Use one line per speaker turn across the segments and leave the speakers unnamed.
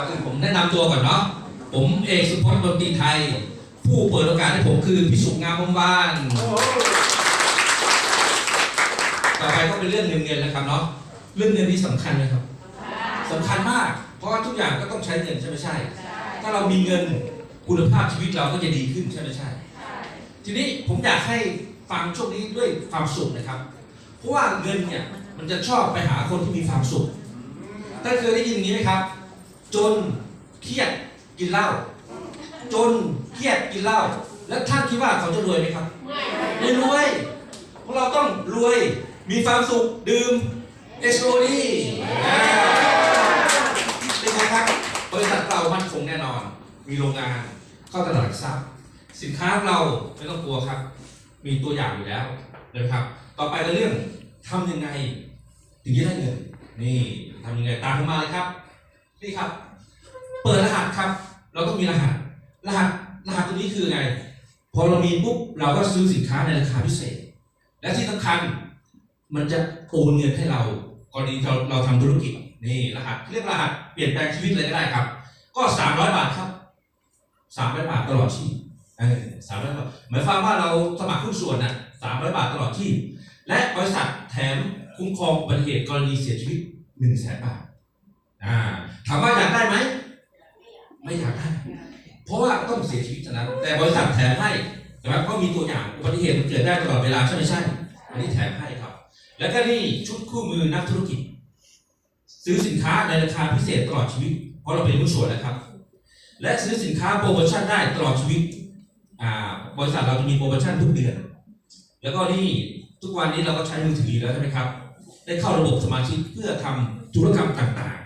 อนอื่นผมแนะนำตัวก่อนเนาะผมเอกสุพจน์ดนตรีไทย ผู้เปิดโอกาสให้ผมคือพิสุขงามวงวานต่อไปก็เป็นเรื่องเงินเงินแล้วครับเนาะเรื่องเงินนี่สำคัญไหมครับสำคัญมาก เพราะว่าทุกอย่างก็ต้องใช้เงินใช่ไหมใช่ ถ้าเรามีเงินคุณภาพชีวิตเราก็จะดีขึ้นใช่ไหมใช่ ทีนี้ผมอยากให้ฟังช่วงนี้ด้วยความสุขนะครับ เพราะว่าเงินเนี่ยมันจะชอบไปหาคนที่มีความสุขท่านเคยได้ยินนี้ไหมครับ จนเครียดกินเหล้าจนเครียดกินเหล้าแล้วท่านคิดว่าเขาจะรวยไหมครับ ไม่รวยพวกเราต้องรวยมีความสุขดื่มเอสโ d ดีเป็นไงครับบริษัทเรามั่นคงแน่นอน มีโรงงานเข้าตลาดหลักทรัพย์สินค้าของเราไม่ต้องกลัวครับ มีตัวอย่างอยู่แล้วนะครับ ต่อไปก็เรื่องทำยังไง ถึงจะได้เงินนี่ทำยังไงตามผมมาเลยครับ นี่ครับ เปิดรหัสครับ เราต้องมีรหัส รหัสรหัสตัวนี้คือไง พอเรามีปุ๊บเราก็ซื้อสินค้าในราคาพิเศษ และที่สำคัญมันจะโอนเงินให้เรากรณีเราเราทำธุรกิจนี่รหัสเรียกรหัสเปลี่ยนแปลงชีวิตเลยก็ได้ครับ ก็สามร้อยบาทครับสามร้อยบาทตลอดชีพสามร้อยบาทหมายความว่าเราสมัครหุ้นส่วนน่ะสามร้อยบาทตลอดชีพและบริษัทแถมคุ้มครองอุบัติเหตุกรณีเสียชีวิตหนึ่งแสนบาท ถามว่าอยากได้ไหม ไม่อยากได้ เพราะว่าต้องเสียชีวิตฉะนั้นแต่บริษัทแถมให้นะครับก็มีตัวอย่างอุบัติเหตุมันเกิดได้ตลอดเวลาใช่ไหมใช่ อันนี้แถมให้ครับ แล้วก็นี่ชุดคู่มือนักธุรกิจ ซื้อสินค้าในราคาพิเศษตลอดชีวิต เพราะเราเป็นหุ้นส่วนนะครับ และซื้อสินค้าโปรโมชั่นได้ตลอดชีวิตบริษัทเราจะมีโปรโมชั่นทุกเดือน แล้วก็นี่ทุกวันนี้เราก็ใช้มือถือแล้วใช่ไหมครับ ได้เข้าระบบสมาชิกเพื่อทำธุรกรรมต่าง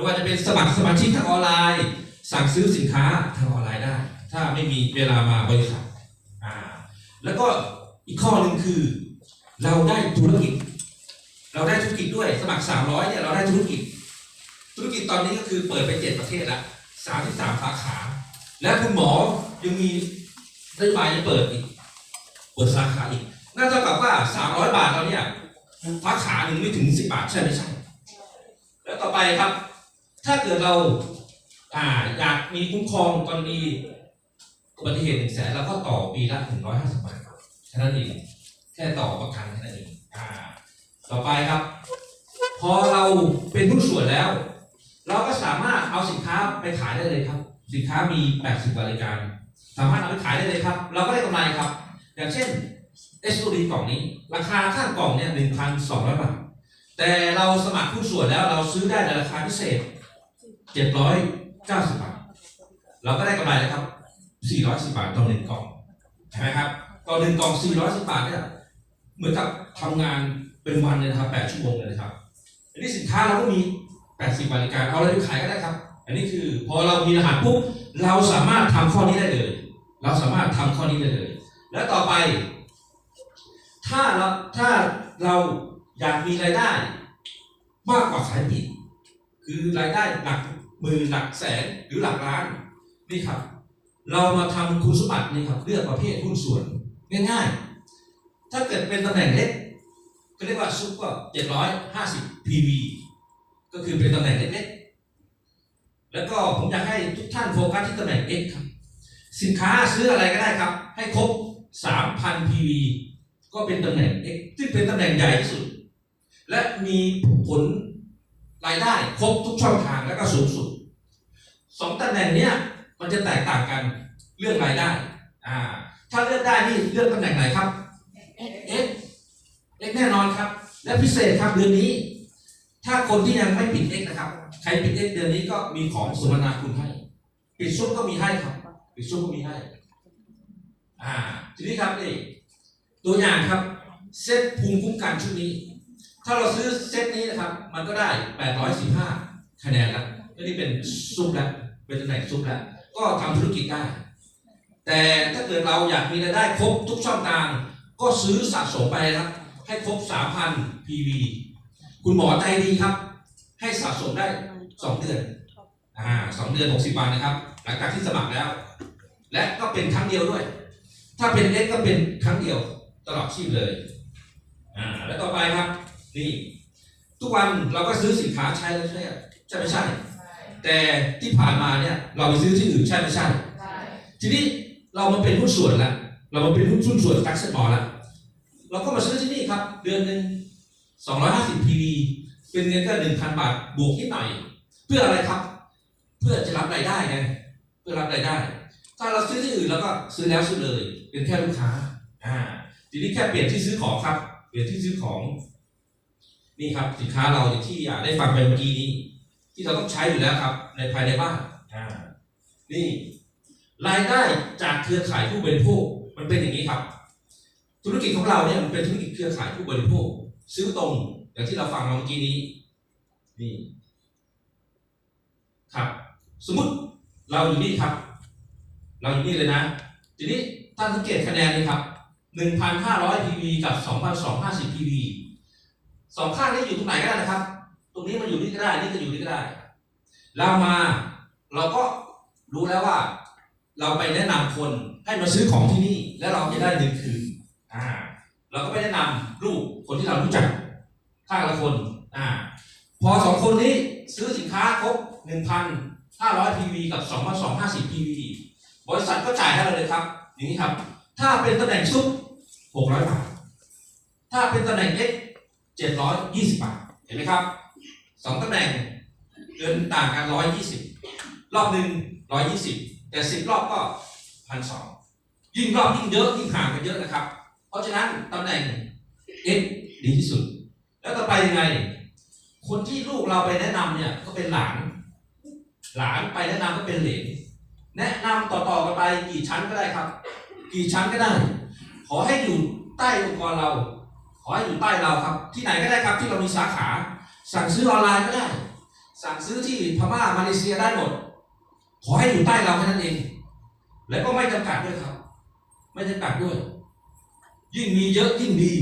ไม่ว่าจะเป็นสมัครสมาชิกทางออนไลน์ สั่งซื้อสินค้าทางออนไลน์ได้ ถ้าไม่มีเวลามาบริษัทอ่าแล้วก็อีกข้อหนึ่งคือ เราได้ธุรกิจ เราได้ธุรกิจด้วยสมัคร 300เนี่ยเราได้ธุรกิจ ธุรกิจตอนนี้ก็คือเปิดไปเจ็ดประเทศละ33สาขา และคุณหมอยังมีนโยบายจะเปิดอีกเปิดสาขาอีกน่าเท่ากับว่า300บาทเราเนี่ยสาขาหนึ่งไม่ถึง10บาทใช่ไม่ใช่ แล้วต่อไปครับ ถ้าเกิดเราอ่าอยากมีคุ้มครองกรณีอุบัติเหตุหนึ่งแสนเราก็ต่อปีละหนึ่งร้อยห้าสิบบาทแค่นั้นเองแค่ต่อประกันแค่นั้นเองอ่าต่อไปครับ พอเราเป็นผู้ส่วนแล้ว เราก็สามารถเอาสินค้าไปขายได้เลยครับ สินค้ามี80รายการ สามารถเอาไปขายได้เลยครับ เราก็ได้กำไรครับ อย่างเช่น SOD กล่องนี้ ราคาข้างกล่องเนี่ย1,200บาทแต่เราสมัครผู้ส่วนแล้วเราซื้อได้ในราคาพิเศษ 790บบาท เราก็ได้กำไรแล้วครับ410บาทต่อหนึ่งกล่องใช่ไหมครับต่อหนึ่งกล่อง410บาทเนี่ยเหมือนกับทำงานเป็นวันเลยนะครับ8ชั่วโมงเลยนะครับ อันนี้สินค้าเราก็มี80บบริการเอาอะไรไปขายก็ได้ครับ อันนี้คือพอเรามีรหัสปุ๊บเราสามารถทำข้อนี้ได้เลย เราสามารถทำข้อนี้ได้เลย และต่อไป ถ้าเราถ้าเราอยากมีรายได้มากกว่าขายปลีกคือรายได้หลัก มื่นหลักแสนหรือหลักล้านนี่ครับ เรามาทำคุณสมบัตินี่ครับเลือกประเภทหุ้นส่วนง่ายๆ ถ้าเกิดเป็นตำแหน่งเล็กก็เรียกว่าซุปเปอร์เจ็ดร้อยห้าสิบ PV ก็คือเป็นตำแหน่งเล็กๆ แล้วก็ผมอยากให้ทุกท่านโฟกัสที่ตำแหน่ง X ครับ สินค้าซื้ออะไรก็ได้ครับ ให้ครบ 3,000 PV ก็เป็นตำแหน่ง X ซึ่งเป็นตำแหน่งใหญ่ที่สุด และมีผล รายได้ครบทุกช่องทางและก็สูงสุดสองตำแหน่งเนี้ยมันจะแตกต่างกันเรื่องรายได้อ่าถ้าเลือกได้นี่เลือกตำแหน่งไหนครับ X X แน่นอนครับ และพิเศษครับเดือนนี้ ถ้าคนที่ยังไม่ปิด X นะครับ ใครปิด X เดือนนี้ก็มีของสมนาคุณให้ ปิดซุปก็มีให้ครับ ปิดซุปก็มีให้ อ่า ทีนี้ครับนี่ตัวอย่างครับ เซตภูมิคุ้มกันชุดนี้ ถ้าเราซื้อเซตนี้นะครับ มันก็ได้ 815 คะแนนแล้วก็นี่เป็นซุปแล้วเป็นตำแหน่งซุปแล้วก็ทำธุรกิจได้ แต่ถ้าเกิดเราอยากมีรายได้ครบทุกช่องทาง ก็ซื้อสะสมไปนะครับ ให้ครบ 3,000 PV คุณหมอใจดีครับ ให้สะสมได้ 2 เดือนอ่าสองเดือน 60 วันนะครับ หลังจากที่สมัครแล้ว และก็เป็นครั้งเดียวด้วย ถ้าเป็นเอ็กก็เป็นครั้งเดียวตลอดชีพเลยอ่าแล้วต่อไปครับ นี่ทุกวันเราก็ซื้อสินค้าใช้แล้วใช่ไหมใช่ไม่ใช่ แต่ที่ผ่านมาเนี่ยเราไปซื้อที่อื่นใช่ไม่ใช่
ใช่
ทีนี้เรามาเป็นหุ้นส่วนแล้วเรามาเป็นหุ้นหุ้นส่วนตักเซตบอลแล้วเราก็มาซื้อที่นี่ครับ เดือนหนึ่ง250 PV เป็นเงินก็1,000บาทบวกนิดหน่อย เพื่ออะไรครับ เพื่อจะรับรายได้ไงเพื่อรับรายได้ ถ้าเราซื้อที่อื่นแล้วก็ซื้อแล้วซื้อเลย เป็นแค่ลูกค้าอ่าทีนี้แค่เปลี่ยนที่ซื้อของครับ เปลี่ยนที่ซื้อของ นี่ครับสินค้าเราอย่างที่อ่าได้ฟังไปเมื่อกี้นี้ ที่เราต้องใช้อยู่แล้วครับ ในภายในบ้านอ่านี่ รายได้จากเครือข่ายผู้บริโภคมันเป็นอย่างนี้ครับ ธุรกิจของเราเนี่ยมันเป็นธุรกิจเครือข่ายผู้บริโภค ซื้อตรงอย่างที่เราฟังมาเมื่อกี้นี้นี่ครับ สมมุติเราอยู่นี่ครับ เราอยู่นี่เลยนะ ทีนี้ท่านสังเกตคะแนนนี่ครับ 1,500 PV กับ 2,250 PV สองข้างนี้อยู่ตรงไหนก็ได้นะครับ ตรงนี้มันอยู่นี่ก็ได้ นี่ก็อยู่นี่ก็ได้ เรามาเราก็รู้แล้วว่า เราไปแนะนำคนให้มาซื้อของที่นี่ แล้วเราจะได้เงินคืนอ่า เราก็ไปแนะนำลูกคนที่เรารู้จักข้างละคน อ่า พอสองคนนี้ซื้อสินค้าครบ1,500 PV กับ2,250 PV บทีวีบริษัทก็จ่ายให้เราเลยครับ อย่างนี้ครับ ถ้าเป็นตำแหน่งซุป600บาท ถ้าเป็นตำแหน่ง X 720 บาท เห็นไหมครับสองตำแหน่งเงินต่างกัน 120 รอบหนึ่ง120 แต่ 10 รอบก็พันสองยิ่งรอบยิ่งเยอะยิ่งห่างกันเยอะนะครับ เพราะฉะนั้นตำแหน่ง X ดีที่สุด แล้วต่อไปยังไง คนที่ลูกเราไปแนะนำเนี่ยก็เป็นหลาน หลานไปแนะนำก็เป็นเหลนแนะนำต่อๆกันไปกี่ชั้นก็ได้ครับ กี่ชั้นก็ได้ ขอให้อยู่ใต้องค์กรเรา ให้อยู่ใต้เราครับ ที่ไหนก็ได้ครับที่เรามีสาขา สั่งซื้อออนไลน์ก็ได้ สั่งซื้อที่พม่ามาเลเซียได้หมด ขอให้อยู่ใต้เราแค่นั้นเอง แล้วก็ไม่จำกัดด้วยครับ ไม่จำกัดด้วย ยิ่งมีเยอะยิ่งดี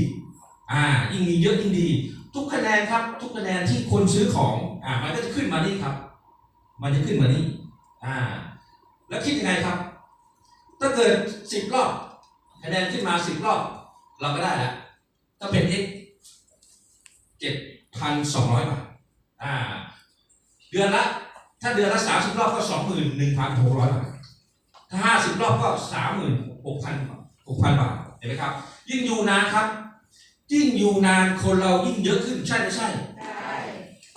อ่า ยิ่งมีเยอะยิ่งดี ทุกคะแนนครับ ทุกคะแนนที่คนซื้อของ อ่า มันก็จะขึ้นมานี่ครับ มันจะขึ้นมานี่อ่า แล้วคิดยังไงครับ ถ้าเกิดสิบรอบคะแนนขึ้นมาสิบรอบ เราก็ได้แล้ว ถ้าเป็น x เจ็ดพันสองร้อยบาทอ่า เดือนละ ถ้าเดือนละสามสิบรอบก็สองหมื่นหนึ่งพันหกร้อยบาท ถ้าห้าสิบรอบก็สามหมื่นหกพันหกพันบาท เห็นไหมครับ ยิ่งอยู่นานครับ ยิ่งอยู่นานคนเรายิ่งเยอะขึ้นใช่ไม่ใช่
ใช่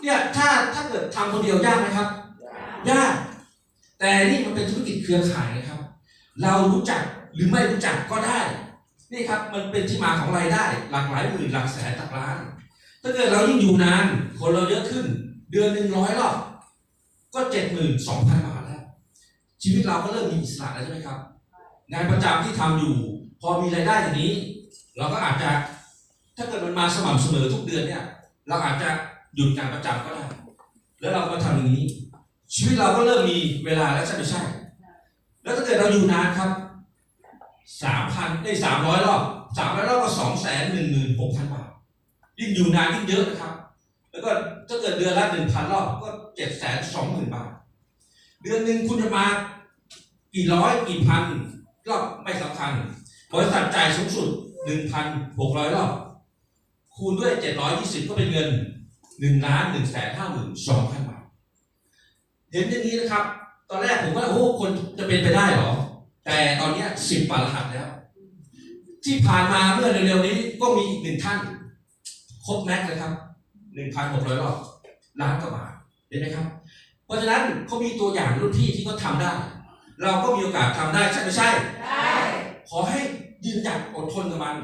เนี่ยถ้าถ้าเกิดทำคนเดียวยากไหมครับ ยาก แต่นี่มันเป็นธุรกิจเครือข่ายนะครับ เรารู้จักหรือไม่รู้จักก็ได้ นี่ครับมันเป็นที่มาของรายได้ หลักหลายหมื่นหลักแสนหลักล้าน ถ้าเกิดเรายิ่งอยู่นาน คนเราเยอะขึ้น เดือนหนึ่งร้อยรอบก็เจ็ดหมื่นสองพันบาทแล้วชีวิตเราก็เริ่มมีอิสระแล้วใช่ไหมครับงานประจำที่ทำอยู่ พอมีรายได้อย่างนี้ เราก็อาจจะถ้าเกิดมันมาสม่ำเสมอทุกเดือนเนี่ย เราอาจจะหยุดงานประจำก็ได้แล้วเรามาทำอย่างนี้ ชีวิตเราก็เริ่มมีเวลาแล้วใช่ไม่ใช่ แล้วถ้าเกิดเราอยู่นานครับ สามพันได้สามร้อยรอบสามร้อยรอบก็สองแสนหนึ่งหมื่นหกพันบาทยิ่งอยู่นานยิ่งเยอะนะครับ แล้วก็ถ้าเกิดเดือนละหนึ่งพันรอบก็เจ็ดแสนสองหมื่นบาท เดือนหนึ่งคุณจะมากี่ร้อยกี่พันรอบไม่สำคัญบริษัทจ่ายสูงสุดหนึ่งพันหกร้อยรอบ คูณด้วยเจ็ดร้อยยี่สิบก็เป็นเงินหนึ่งล้านหนึ่งแสนห้าหมื่นสองพันบาท เห็นอย่างนี้นะครับ ตอนแรกผมว่าโอ้คนจะเป็นไปได้หรอ แต่ตอนเนี้สิบปารหัสแล้ว ที่ผ่านมาเมื่อเร็วๆนี้ก็มีอีกหนึ่งท่าน ครบแม็กซ์เลยครับหนึ่งพันหกร้อยรอบล้านกว่าบาทเห็นไหมครับ เพราะฉะนั้นเขามีตัวอย่างรุ่นพี่ที่เขาทำได้ เราก็มีโอกาสทำได้ใช่ไม่ใช่
ใช่
ขอให้ยืนหยัดอดทนกับมัน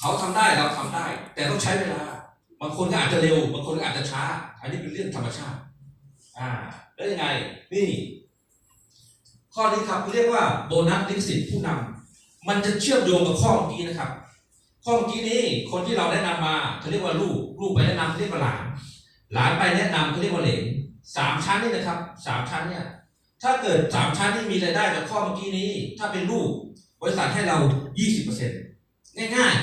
เขาทำได้เราทำได้ แต่ต้องใช้เวลา บางคนก็อาจจะเร็ว บางคนก็อาจจะช้า อันนี้เป็นเรื่องธรรมชาติ อ่า แล้วยังไง นี่ ข้อนี้ครับเรียกว่าโบนัสลิขสิทธิ์ผู้นำมันจะเชื่อมโยงกับข้อเมื่อกี้นะครับ ข้อเมื่อกี้นี้คนที่เราแนะนำมาเขาเรียกว่าลูกลูกไปแนะนำเขาเรียกว่าหลาน หลานไปแนะนำเขาเรียกว่าเหลนสามชั้นนี่นะครับสามชั้นเนี่ยถ้าเกิดสามชั้นที่มีรายได้จากข้อเมื่อกี้นี้ ถ้าเป็นลูกบริษัทให้เรา 20%ง่าย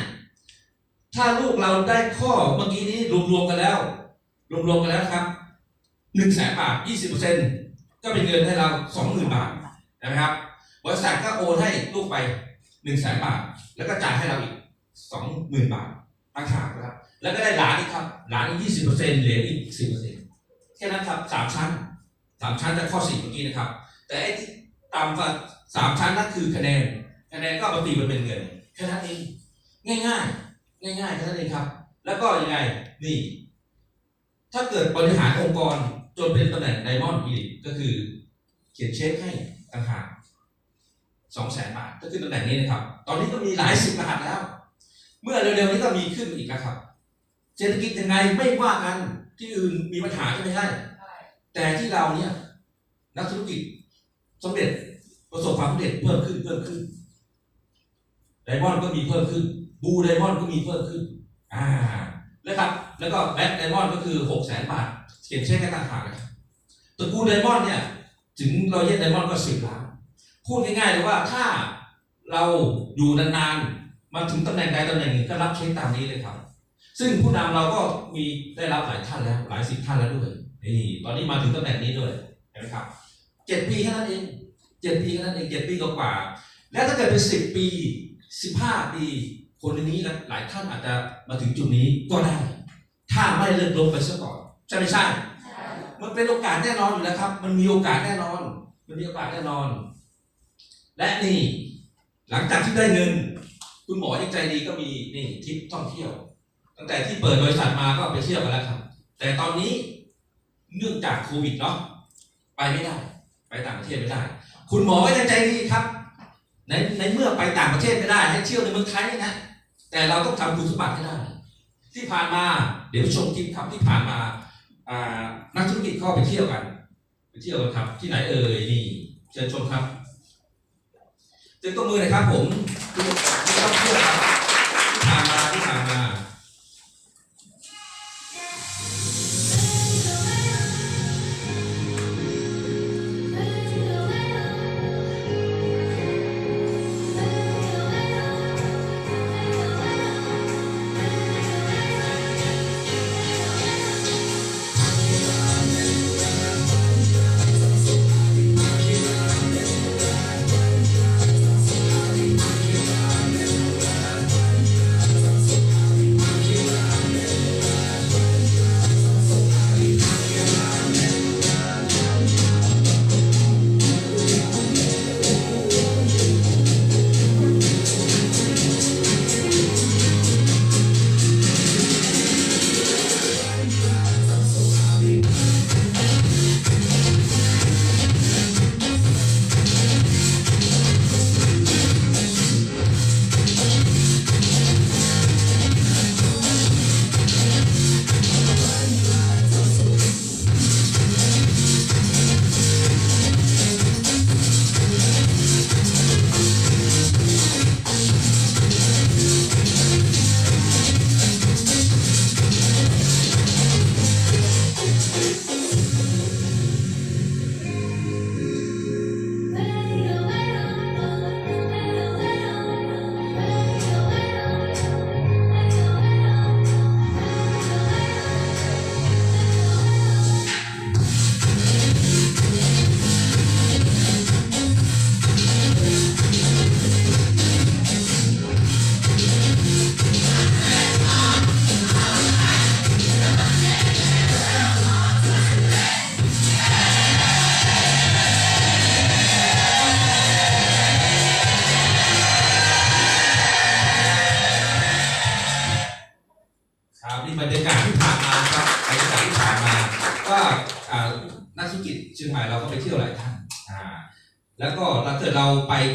ๆ ถ้าลูกเราได้ข้อเมื่อกี้นี้รวมๆกันแล้ว รวมๆกันแล้วครับ1แสนบาท 20%ก็เป็นเงินให้เรา 20,000 บาท นะครับ บริษัทก็โอนให้ลูกไป1แสนบาท แล้วก็จ่ายให้เราอีก20,000บาทตั้งหากนะครับ แล้วก็ได้หลานอีกครับ หลานอีก20%เปอร์เซ็นต์เหลืออีก10%แค่นั้นครับสามชั้นสามชั้นจากข้อสี่เมื่อกี้นะครับ แต่ไอ้ต่ำกว่าสามชั้นนั่นคือคะแนน คะแนนก็เอามาตีมันเป็นเงินแค่นั้นเองง่ายง่ายง่ายง่ายๆแค่นั้นเองครับ แล้วก็ยังไงนี่ ถ้าเกิดบริหารองค์กรจนเป็นตำแหน่งไดมอนด์อีลิก็คือ เขียนเช็คให้ ต่างหากสองแสนบาทก็คือตำแหน่งนี้นะครับ ตอนนี้ก็มีหลายสิบรหัสแล้ว เมื่อเร็วๆนี้ก็มีขึ้นอีกนะครับ เศรษฐกิจยังไงไม่ว่ากันที่อื่นมีปัญหาใช่ไหมใช่แต่ที่เราเนี่ยนักธุรกิจสำเร็จประสบความสำเร็จเพิ่มขึ้นเพิ่มขึ้นไดมอนด์ก็มีเพิ่มขึ้น บูไดมอนด์ก็มีเพิ่มขึ้น อ่าแล้วครับ แล้วก็แบ็คไดมอนด์ก็คือหกแสนบาทเขียนเช็คให้ต่างหากนะครับตระกูลไดมอนด์เนี่ย ถึงเราเย็นไดมอนด์ก็สิบล้านพูดง่ายๆเลยว่าถ้าเราอยู่นานๆมาถึงตำแหน่งใดตำแหน่งหนึ่งก็รับเช็คตามนี้เลยครับ ซึ่งผู้นำเราก็มีได้รับหลายท่านแล้ว หลายสิบท่านแล้วด้วยนี่ตอนนี้มาถึงตำแหน่งนี้ด้วยนไหมครับเจ็ดปีแค่นั้นเองเจ็ดปีแค่นั้นเองเจ็ดปีกว่าๆแล้วถ้าเกิดเป็นสิบปีสิบห้าปีคนนี้นะหลายท่านอาจจะมาถึงจุดนี้ก็ได้ ถ้าไม่เลิกลมไปซะก่อนใช่ไม่ใช่ มันเป็นโอกาสแน่นอนอยู่แล้วครับ มันมีโอกาสแน่นอน มันมีโอกาสแน่นอน และนี่ หลังจากที่ได้เงิน คุณหมอยังใจดีก็มีนี่ทริปท่องเที่ยว ตั้งแต่ที่เปิดบริษัทมาก็ไปเที่ยวกันแล้วครับ แต่ตอนนี้เนื่องจากโควิดเนาะไปไม่ได้ ไปต่างประเทศไม่ได้ คุณหมอก็ยังใจดีครับในในเมื่อไปต่างประเทศไม่ได้ ให้เที่ยวในเมืองไทยนะ แต่เราต้องทำคุณสมบัติให้ได้ ที่ผ่านมาเดี๋ยวชมคลิปครับที่ผ่านมา นักธุรกิจก็ไปเที่ยวกัน ไปเที่ยวกันครับ ที่ไหนเอ่ยนี่เชิญชมครับเต็มตัวมือหน่อยครับผมที่ที่องเที่ยวครับที่ผ่านมาที่ผ่านมา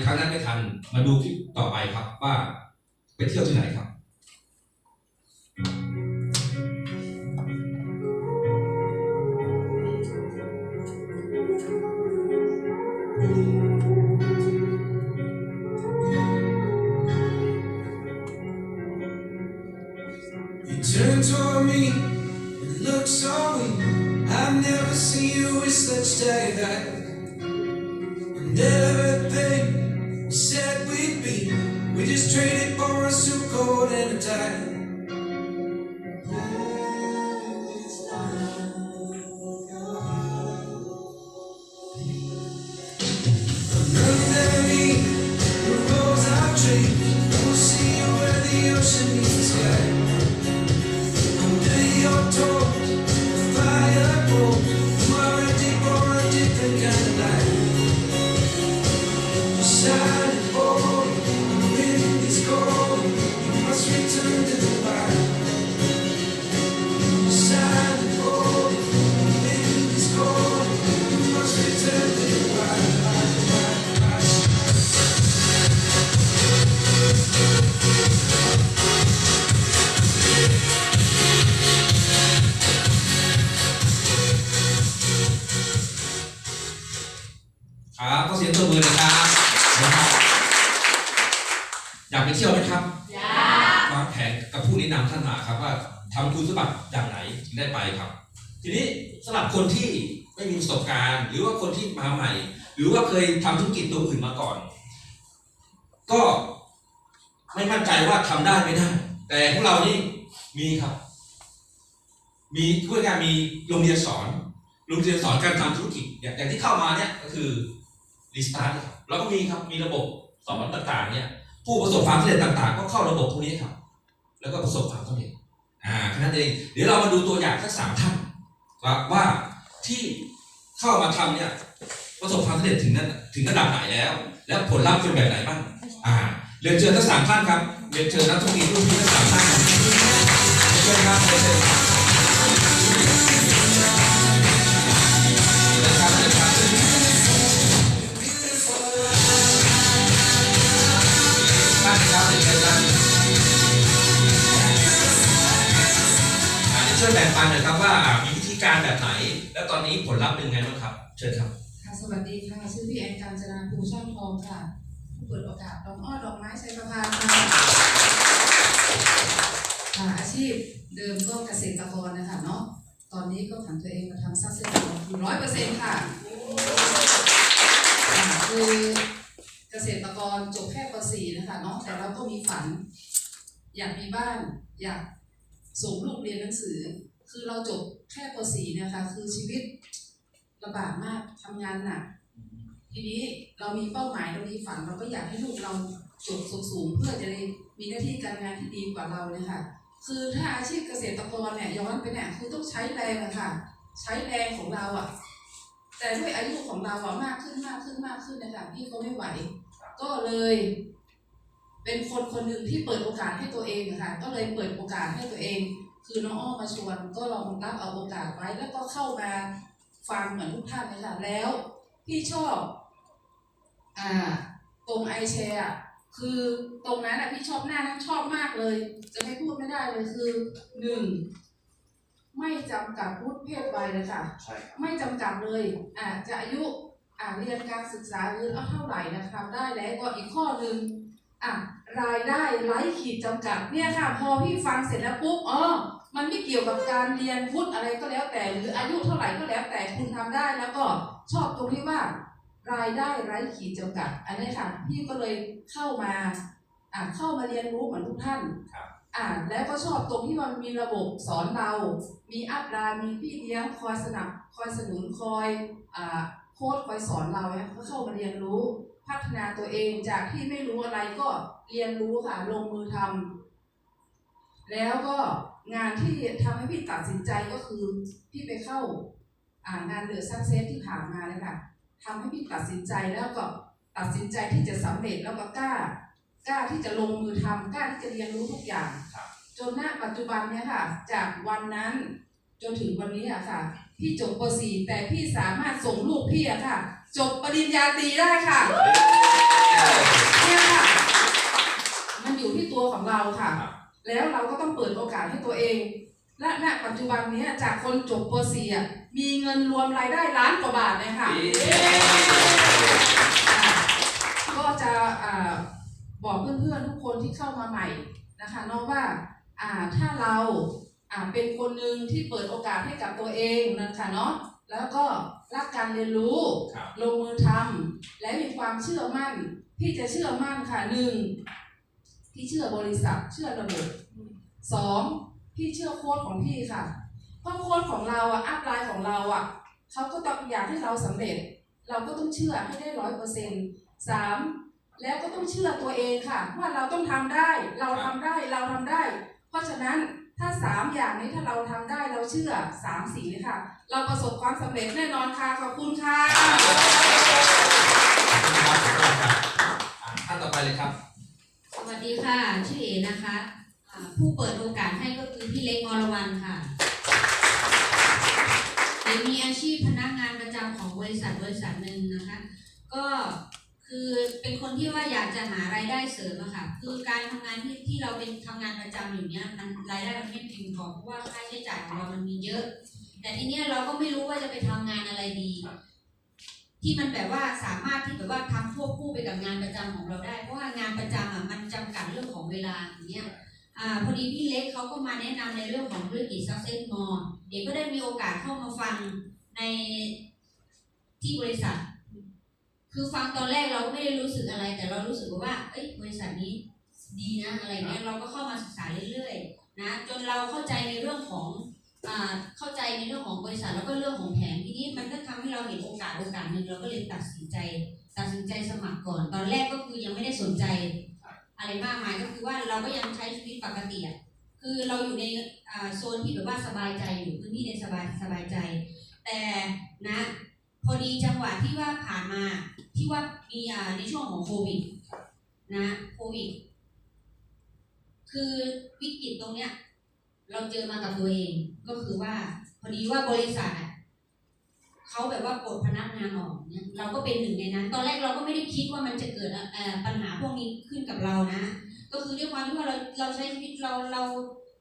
ครั้งนั้นไม่ทัน มาดูคลิปต่อไปครับว่าไปเที่ยวที่ไหนครับ สำหรับคนที่ไม่มีประสบการณ์ หรือว่าคนที่มาใหม่ หรือว่าเคยทำธุรกิจตัวอื่นมาก่อน ก็ไม่มั่นใจว่าทำได้ไม่ได้ แต่พวกเรานี่มีครับ มีเพื่อการมีโรงเรียนสอนโรงเรียนสอนการทำธุรกิจอย่างอย่างที่เข้ามาเนี่ยก็คือรีสตาร์ทครับแล้วก็มีครับมีระบบสอนต่างๆ เนี่ย ผู้ประสบความสำเร็จต่างๆ ก็เข้าระบบพวกนี้ครับ แล้วก็ประสบความสำเร็จอ่าแค่นั้นเองเดี๋ยวเรามาดูตัวอย่างสักสามท่าน ว่าวาที่เข้ามาทำเนี่ยประสบความสำเร็จถึงนั้นถึงระดับไหนแล้ว แล้วผลลัพธ์เป็นแบบไหนบ้างอ่าเรียนเชิญทั้งสามท่านครับเรียนเชิญนักธุรกิจรุ่นพี่ทั้งสามท่านเรียนเชิญครับเรียนเชิญครับเชิญครับเชิญครับท่าเรียนเชิญครับอ่าช่วยแบ่งปันหน่อยครับว่ามี การแบบไหน แล้วตอนนี้ผลลัพธ์เป็นไงบ้างครับ เชิญครับ
ค่ะสวัสดีค่ะชื่อพี่แอนกาญจนาภูช่างทองค่ะผู้เปิดโอกาสดอกอ้อดอกไม้ชัยประภาค่ะค่ะอาชีพเดิมก็เกษตรกรนะคะเนาะตอนนี้ก็ผันตัวเองมาทำซักเซสอยู่ร้อยเปอร์เซ็นต์ค่ะค่ะคือเกษตรกรจบแค่ป .4 นะคะเนาะแต่เราก็มีฝัน อยากมีบ้านอยากส่งลูกเรียนหนังสือ คือเราจบแค่ป .4 เนี่ยค่ะ คือชีวิตลำบากมากทำงานหนักทีนี้เรามีเป้าหมายเรามีฝันเราก็อยากให้ลูกเราจบสูงๆเพื่อจะได้มีหน้าที่การงานที่ดีกว่าเราเลยค่ะ คือถ้าอาชีพเกษตรกรเนี่ยย้อนไปเนี่ยคือต้องใช้แรงอะค่ะ ใช้แรงของเราอะแต่ด้วยอายุของเราอะมากขึ้นมากขึ้นมากขึ้นนะคะพี่ก็ไม่ไหว ก็เลย เป็นคนคนหนึ่งที่เปิดโอกาสให้ตัวเองอะค่ะ ก็เลยเปิดโอกาสให้ตัวเอง คือน้องอ้อมาชวนก็ลองรับเอาโอกาสไว้ แล้วก็เข้ามาฟังเหมือนทุกท่านเลยค่ะแล้วพี่ชอบอ่าตรงไอแชร์อะคือตรงนั้นอะพี่ชอบหน้านั้นชอบมากเลย จะไม่พูดไม่ได้เลยคือหนึ่งไม่จำกัดวุฒิเพศวัยเลยค่ะ
ใช่ครับ
ไม่จำกัดเลยอ่าจะอายุอ่าเรียนการศึกษาหรือเอาเท่าไหร่นะคะได้แล้วก็อีกข้อหนึ่งอะรายได้ไร้ขีดจำกัดเนี่ยค่ะ พอพี่ฟังเสร็จแล้วปุ๊บอ๋อ มันไม่เกี่ยวกับการเรียนพุทธอะไรก็แล้วแต่ หรืออายุเท่าไหร่ก็แล้วแต่คุณทำได้แล้วก็ชอบตรงที่ว่ารายได้ไร้ขีดจำกัด อันนี้ค่ะพี่ก็เลยเข้ามาอ่าเข้ามาเรียนรู้เหมือนทุกท่าน
ครับ
อ่าแล้วก็ชอบตรงที่มันมีระบบสอนเรา มีอัพไลน์มีพี่เลี้ยงคอยสนับคอยสนุนคอยอ่าโค้ดคอยสอนเราเนี่ยก็เข้ามาเรียนรู้พัฒนาตัวเองจากที่ไม่รู้อะไรก็เรียนรู้ค่ะลงมือทำแล้วก็ งานที่ทำให้พี่ตัดสินใจก็คือพี่ไปเข้าอ่างานเดือดซักเซสที่ผ่านมาเลยค่ะทำให้พี่ตัดสินใจแล้วก็ตัดสินใจที่จะสำเร็จแล้วก็กล้ากล้าที่จะลงมือทำกล้าที่จะเรียนรู้ทุกอย่าง
ครับ
จนณปัจจุบันเนี่ยค่ะ จากวันนั้นจนถึงวันนี้อะค่ะ พี่จบป .4 แต่พี่สามารถส่งลูกพี่อะค่ะ จบปริญญาตรีได้ค่ะเนี่ยค่ะ มันอยู่ที่ตัวของเราค่ะ แล้วเราก็ต้องเปิดโอกาสให้ตัวเอง และณปัจจุบันเนี้ยจากคนจบป .4 อะมีเงินรวมรายได้ล้านกว่าบาทเลยค่ะอ่าก็จะอ่าบอกเพื่อนๆทุกคนที่เข้ามาใหม่นะคะเนาะว่าอ่าถ้าเราอ่าเป็นคนหนึ่งที่เปิดโอกาสให้กับตัวเองนะคะเนาะแล้วก็รักการเรียนรู้
ครับ
ลงมือทำและมีความเชื่อมั่นพี่จะเชื่อมั่นค่ะหนึ่ง ที่เชื่อบริษัทเชื่อระบบสองพี่เชื่อโค้ดของพี่ค่ะ เพราะโค้ดของเราอะอัพไลน์ของเราอะเขาก็ต้องอยากให้เราสำเร็จ เราก็ต้องเชื่อให้ได้ร้อยเปอร์เซ็นต์สามแล้วก็ต้องเชื่อตัวเองค่ะ ว่าเราต้องทำได้ เราทำได้เราทำได้ เพราะฉะนั้นถ้าสามอย่างนี้ถ้าเราทำได้เราเชื่อสามสี่เลยค่ะ เราประสบความสำเร็จแน่นอนค่ะขอบคุณค่ะ
ท่านต่อไปเลยครับ
วัสดีค่ะ ชื่อเอนะคะผู้เปิดโอกาสให้ก็คือพี่เล็กอรวรรณค่ะเอมีอาชีพพนักงานประจำของบริษัทบริษัทหนึ่งนะคะ ก็คือเป็นคนที่ว่าอยากจะหารายได้เสริมอะค่ะ คือการทำงานที่ที่เราเป็นทำงานประจำอยู่เนี้ยมันรายได้มันไม่เพียงพอเพราะว่าค่าใช้จ่ายของเรามันมีเยอะ แต่ทีเนี้ยเราก็ไม่รู้ว่าจะไปทำงานอะไรดี ที่มันแบบว่าสามารถที่แบบว่าทำควบคู่ไปกับงานประจำของเราได้ เพราะว่างานประจำอะมันจำกัดเรื่องของเวลาอย่างเงี้ยอ่าพอดีพี่เล็กเขาก็มาแนะนำในเรื่องของธุรกิจ success more เด็กก็ได้มีโอกาสเข้ามาฟังในที่บริษัท คือฟังตอนแรกเราก็ไม่ได้รู้สึกอะไร แต่เรารู้สึกว่า เอ้ยบริษัทนี้ดีนะอะไรเงี้ยเราก็เข้ามาศึกษาเรื่อยๆนะจนเราเข้าใจในเรื่องของ เข้าใจในเรื่องของบริษัทแล้วก็เรื่องของแผนทีนี้มันก็ทำให้เราเห็นโอกาสโอกาสหนึ่งเราก็เลยตัดสินใจ ตัดสินใจสมัครก่อน ตอนแรกก็คือยังไม่ได้สนใจ อะไรมากมายก็คือว่าเราก็ยังใช้ชีวิตปกติอะคือเราอยู่ในอ่าโซนที่แบบว่าสบายใจอยู่พื้นที่ในสบายสบายใจ แต่นะพอดีจังหวะที่ว่าผ่านมาที่ว่ามีอ่าในช่วงของโควิดนะโควิดคือวิกฤตตรงเนี้ย เราเจอมากับตัวเองก็คือว่า พอดีว่าบริษัทอะเขาแบบว่าปลดพนักงานออกเนี่ยเราก็เป็นหนึ่งในนั้น ตอนแรกเราก็ไม่ได้คิดว่ามันจะเกิดปัญหาพวกนี้ขึ้นกับเรานะ ก็คือด้วยความที่ว่าเราเราใช้ชีวิตเราเรา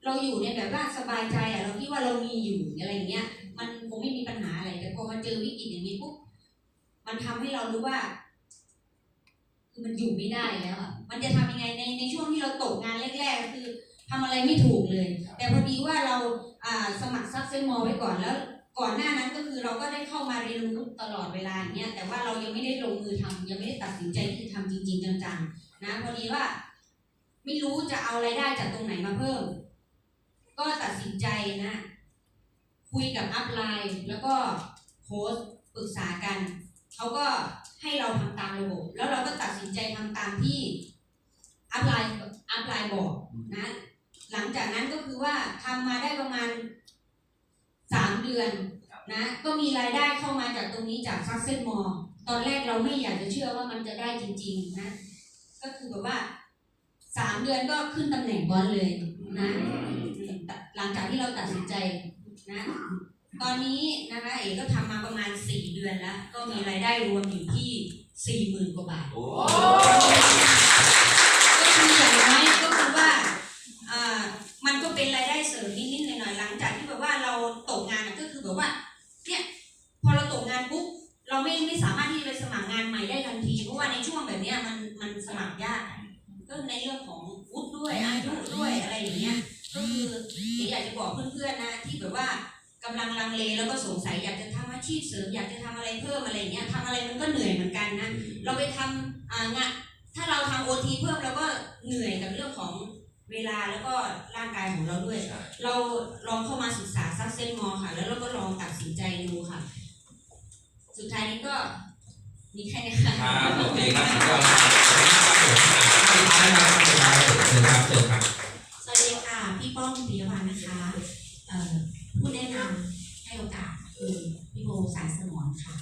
เราอยู่ในแบบว่าสบายใจอะเราคิดว่าเรามีอยู่อะไรอย่างเงี้ย มันคงไม่มีปัญหาอะไรแต่พอมาเจอวิกฤตอย่างนี้ปุ๊บมันทำให้เรารู้ว่าคือมันอยู่ไม่ได้แล้วอะมันจะทำยังไงในในช่วงที่เราตกงานแรกๆก็คือ ทำอะไรไม่ถูกเลย แต่พอดีว่าเราอ่าสมัครซักเซนมอไว้ก่อนแล้ว ก่อนหน้านั้นก็คือเราก็ได้เข้ามาเรียนรู้ตลอดเวลาอย่างเงี้ยแต่ว่าเรายังไม่ได้ลงมือทำยังไม่ได้ตัดสินใจที่จะทำจริง ๆ จังๆนะพอดีว่า ไม่รู้จะเอารายได้จากตรงไหนมาเพิ่ม ก็ตัดสินใจนะ คุยกับอัพไลน์แล้วก็โค้ชปรึกษากันเขาก็ให้เราทำตามระบบ แล้วเราก็ตัดสินใจทำตามที่อัพไลน์อัพไลน์บอกนะหลั งจากนั้นก็คือว่าทำมาได้ประมาณสามเดือนนะก็มีรายได้เข้ามาจากตรงนี้จาก Success m o r ตอนแรกเราไม่อยากจะเชื่อว่ามันจะได้จริง ๆ นะ ก็คือแบบว่าสามเดือนก็ขึ้นตำแหน่งบอสเลยนะหลังจากที่เราตัดสินใจนะตอนนี้นะคะเอกก็ทำมาประมาณ4เดือนแล้ว ก็มีรายได้รวมอยู่ที่4 0,000กว่าบาท เนี่ยพอเราตกงานปุ๊บเราไม่ไม่สามารถที่จะไปสมัครงานใหม่ได้ทันที เพราะว่าในช่วงแบบเนี้ยมันมันสมัครยากอะก็ในเรื่องของวุฒิด้วยอายุด้วยอะไรอย่างเงี้ยก็คือเอกอยากจะบอกเพื่อนๆนะที่แบบว่ากำลังลังเลแล้วก็สงสัยอยากจะทำอาชีพเสริมอยากจะทำอะไรเพิ่มอะไรอย่างเงี้ยทำอะไรมันก็เหนื่อยเหมือนกันนะเราไปทำอ่างานถ้าเราทำโอทีเพิ่มเราก็เหนื่อยกับเรื่องของ เวลาแล้วก็ร่างกายของเราด้วย เราลองเข้ามาศึกษาซักเซนมอค่ะ แล้วเราก็ลองตัดสินใจดูค่ะ สุดท้ายนี้ก็มีแค่นี้ค่ะ
ครับโอเคครับสุดยอดครับขอบคุณมากครับผมสุดท้ายครับสุดท้ายเชิญครับเชิญครับ
สวัสดีค่ะ พี่ป้องปิยวัฒน์นะคะเอ่อผู้แนะนำให้โอกาสคือพี่โบสายสมอนค่ะ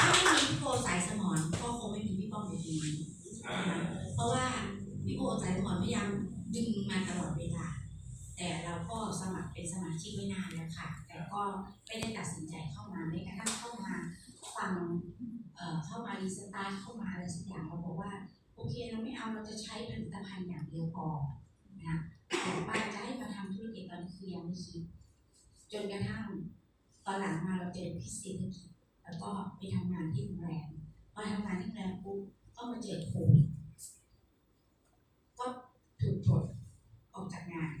ถ้าไม่มีพี่โบสายสมอนก็คงไม่มีพี่ป้องอยู่ตรงนี้นะคะเพราะว่า พี่โบสายสมอนพยายามดึงมาตลอดเวลา แต่เราก็สมัครเป็นสมาชิกไว้นานแล้วค่ะ แต่ก็ไม่ได้ตัดสินใจเข้ามาไม่กระทั่งเข้ามาฟังเข้ามารีสตาร์เข้ามาอะไรสักอย่างเราบอกว่าโอเคเราไม่เอาเราจะใช้ผลิตภัณฑ์อย่างเดียวพอนะแต่ป้าจะให้มาทำธุรกิจตอนนี้คือยังไม่คิดจนกระทั่งตอนหลังมาเราเจอพิเศษกิจแล้วก็ไปทำงานที่โรงแรมพอทำงานที่โรงแรมปุ๊บก็มาเจอโควิด ถูกปลดออกจากงาน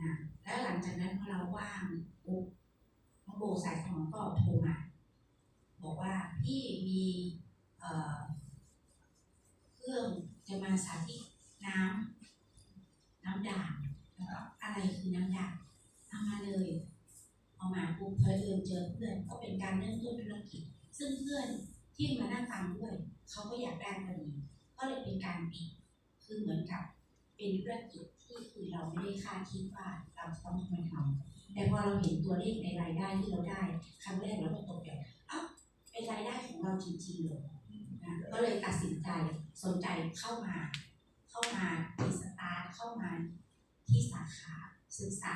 นะแล้วหลังจากนั้นพอเราว่างปุ๊บน้องโบสายสมองก็โทรมา บอกว่าพี่มีเครื่องจะมาสาธิตน้ำน้ำด่างแล้วก็อะไรคือน้ำด่างเอามาเลยเอามาปุ๊บเพอเอิญเจอเพื่อนก็เป็นการเริ่มต้นธุรกิจ ซึ่งเพื่อนที่มานั่งฟังด้วย เขาก็อยากได้พอดีก็เลยเป็นการปิดคือเหมือนกับ เป็นธุรกิจที่คือเราไม่ได้คาดคิดว่าเราต้องมาทำแต่พอเราเห็นตัวเลขในรายได้ที่เราได้ครั้งแรกเราก็ตกใจอ้าวเป็นรายได้ของเราจริงๆเลยนะก็เลยตัดสินใจสนใจเข้ามา เข้ามาที่สตาร์ทเข้ามาที่สาขาศึกษา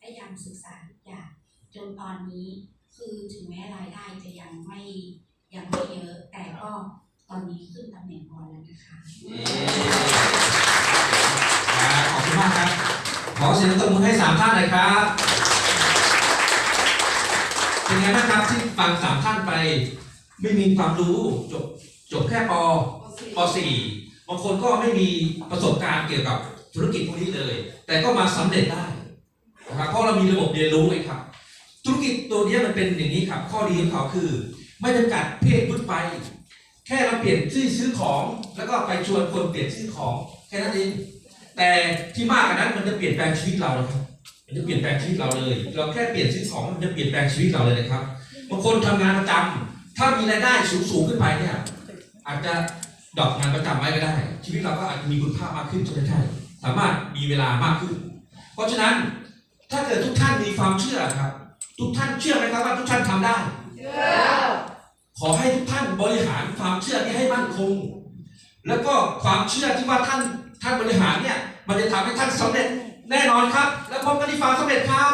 พยายามศึกษาทุกอย่างจนตอนนี้คือถึงแม้รายได้จะยังไม่ยังไม่เยอะแต่ก็ ตอนนี้ขึ้นตำแหน่งพอแล้วนะคะ
ครับขอบคุณมากครับ ขอเสียงตบมือให้สามท่านหน่อยครับ เป็นไงบ้างครับที่ฟังสามท่านไป ไม่มีความรู้จบจบแค่ปป .4 บางคนก็ไม่มีประสบการณ์เกี่ยวกับธุรกิจพวกนี้เลย แต่ก็มาสำเร็จได้นะครับเพราะเรามีระบบเรียนรู้ไงครับ ธุรกิจตัวนี้มันเป็นอย่างนี้ครับ ข้อดีของเขาคือ ไม่จำกัดเพศพุทธไป แค่เราเปลี่ยนชื่อซื้อของ แล้วก็ไปชวนคนเปลี่ยนชื่อของแค่นั้นเองแต่ที่มากกว่านั้นมันจะเปลี่ยนแปลงชีวิตเรานะครับมันจะเปลี่ยนแปลงชีวิตเราเลย เราแค่เปลี่ยนชื่อของมันจะเปลี่ยนแปลงชีวิตเราเลยนะครับบางคนทำงานประจำถ้ามีรายได้สูงสูงๆขึ้นไปเนี่ยอาจจะดอกงานประจำไว้ก็ได้ ชีวิตเราก็อาจจะมีคุณค่ามากขึ้นใช่ไหมใช่สามารถมีเวลามากขึ้น เพราะฉะนั้นถ้าเกิดทุกท่านมีความเชื่อครับ ทุกท่านเชื่อไหมครับว่าทุกท่านทำได้ขอ อให้ทุกท่านบริหารความเชื่อนี้ให้มั่นคง แล้วก็ความเชื่อที่ว่าท่านท่านบริหารเนี่ย มันจะทำให้ท่านสำเร็จแน่นอนครับ แล้วพบกันที่ความสำเร็จครับ